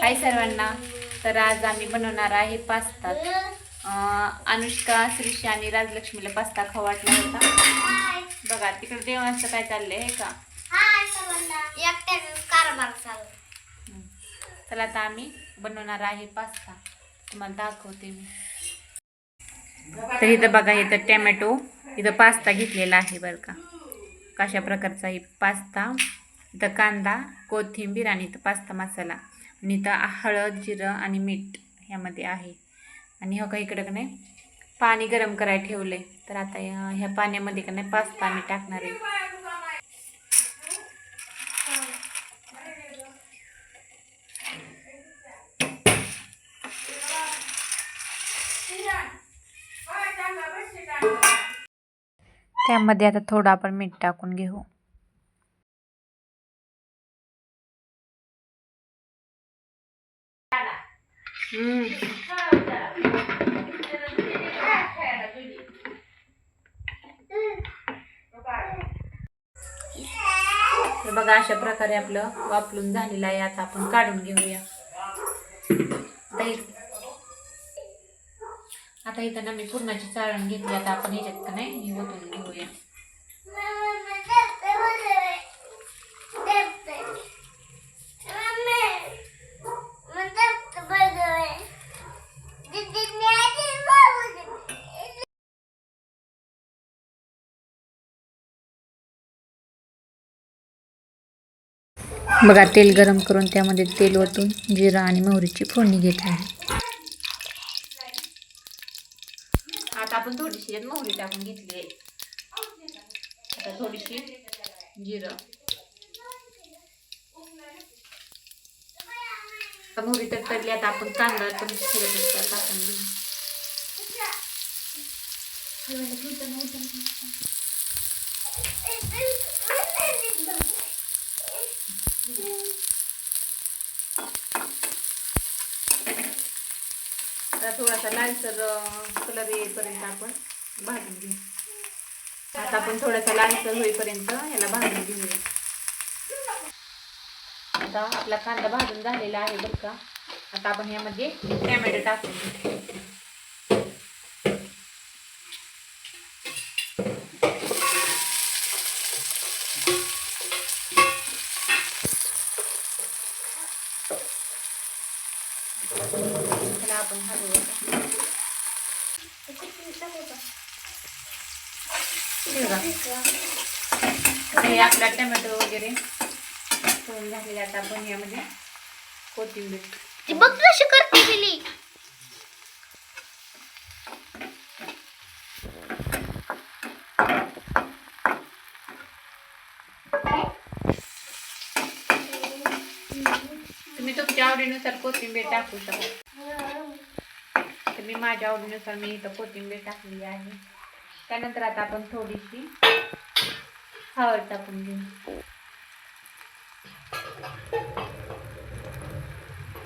हाय सर्वांना. तर आज आम्ही बनवणार आहे पास्ता. अनुष्का श्रीषी आणि राजलक्ष्मीला पास्ता खाऊ वाटला होता. बघा तिकडे देवांचं काय चाललंय हे का. चला. आता आम्ही बनवणार आहे पास्ता. तुम्हाला दाखवते मी. तर इथं बघा इथं टॅमॅटो इथं पास्ता घेतलेला आहे बरं का. कशा प्रकारचा ही पास्ता? इथं कांदा कोथिंबीर आणि इथं पास्ता मसाला. आणि इथं हळद जिरं आणि मीठ ह्यामध्ये आहे. आणि हो का इकडं का नाही पाणी गरम करायला ठेवलं आहे तर आता ह्या ह्या पाण्यामध्ये का नाही पास्ता आम्ही टाकणार आहे. त्यामध्ये आता थोडं आपण मीठ टाकून घेऊ. बघा अशा प्रकारे आपलं वापरून झालेलं आहे. आता आपण काढून घेऊया. आता इथं ना मी पूर्णाची चाळण घेतली. आता आपण ह्याच्यात का नाही हे ओतून घेऊया. बघा तेल गरम करून त्यामध्ये तेल ओतून जिरा आणि मोहरीची फोडणी घेत आहे. आता आपण थोडीशी यात मोहरी टाकून घेतली आहे. आता थोडीशी जिरं. मोहरी तर तडली आता आपण कांदा पण टाकून घेऊ. आता थोडासा लालसर कलर येईपर्यंत आपण भाजून घेऊ. आता आपण थोडासा लालसर होईपर्यंत याला भाजून घेऊया. आता आपला कांदा भाजून झालेला आहे बरं का. आता आपण यामध्ये टॅमॅटो टाकून you. त्याला आपण हे. हे आपला टोमॅटो वगैरे होऊन झालेला आता आपण यामध्ये कोथिंबीर बघ कशी करते गेली तुम्ही तुमच्या आवडीनुसार कोथिंबीर टाकू शकता. मी माझ्या आवडीनुसार मी इथं कोथिंबीर टाकलेली आहे. त्यानंतर आता आपण थोडीशी हळद टाकून घेऊ.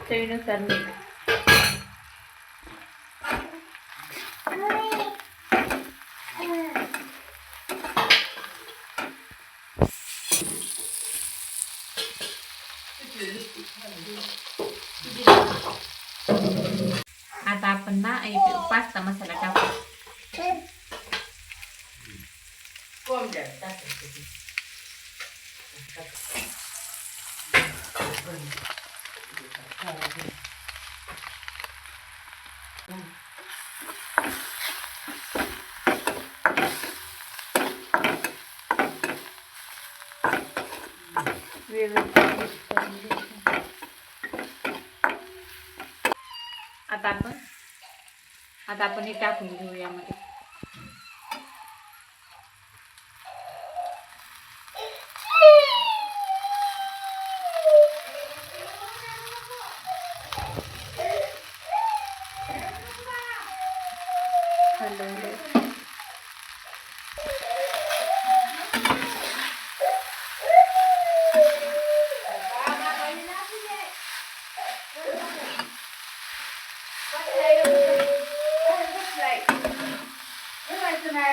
चवीनुसार मीठ. आता आपण ना एक पास्ता मसाला टाकू व्यवस्थित mix करून घ्यायचं. आता आपण आता आपण हे टाकून घेऊ यामध्ये हलवलं.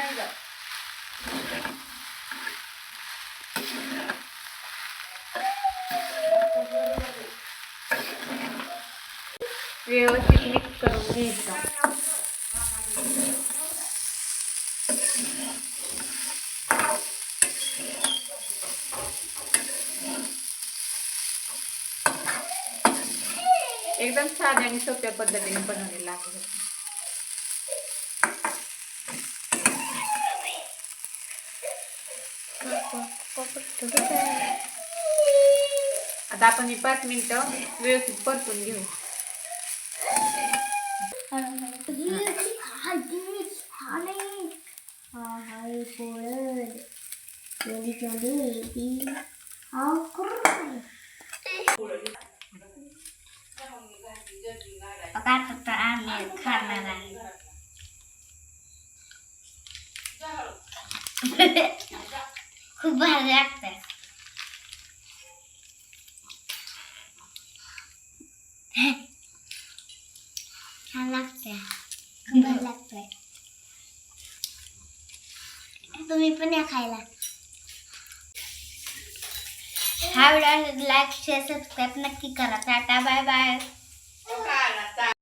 गाडी जाऊ व्यवस्थित मिक्स करून घ्यायचं. एकदम साध्या आणि सोप्या पद्धतीने बनवलेला आहे आता आपण हे पाच मिनिटं व्यवस्थित परतून घेऊ आम्ही खाणार आहे खूप भारी लागतं छान खूप भारी लागतंय तुम्ही पण या खायला हा व्हिडिओ लाईक शेअर सबस्क्राईब नक्की करा टाटा बाय बाय